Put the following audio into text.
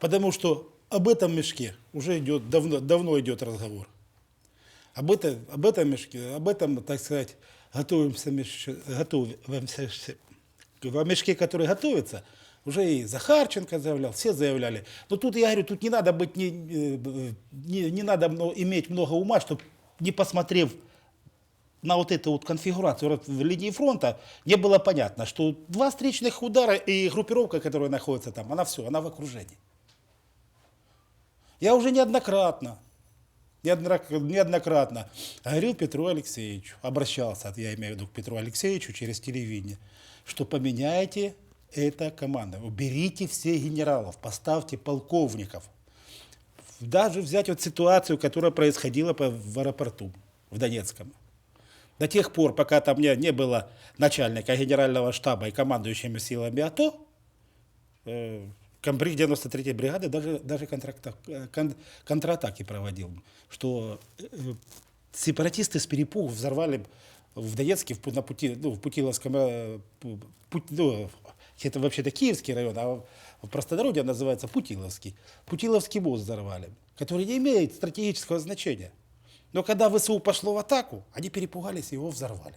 Потому что об этом мешке уже идет, давно, давно идет разговор. Об, это, об этом мешке, об этом, так сказать, готовимся, меш- готовимся в мешке, который готовится, уже и Захарченко заявлял, все заявляли. Но тут я говорю, тут не надо быть, не, не, не надо иметь много ума, чтобы не посмотрев на вот эту вот конфигурацию вот в линии фронта, не было понятно, что два встречных удара и группировка, которая находится там, она все, она в окружении. Я уже неоднократно, неоднократно, говорил Петру Алексеевичу, обращался, я имею в виду к Петру Алексеевичу через телевидение, что поменяйте это команда, уберите всех генералов, поставьте полковников. Даже взять вот ситуацию, которая происходила в аэропорту в Донецком. До тех пор, пока там не, не было начальника генерального штаба и командующими силами АТО, э, комбриг 93-й бригады даже, даже э, кон- контратаки проводил, что э, сепаратисты с перепугу взорвали в Донецке, в, на пути, ну, в Путиловском, э, пу- путь- ну, это вообще-то Киевский район, а в простонародье он называется Путиловский. Путиловский мост взорвали, который не имеет стратегического значения. Но когда ВСУ пошло в атаку, они перепугались и его взорвали.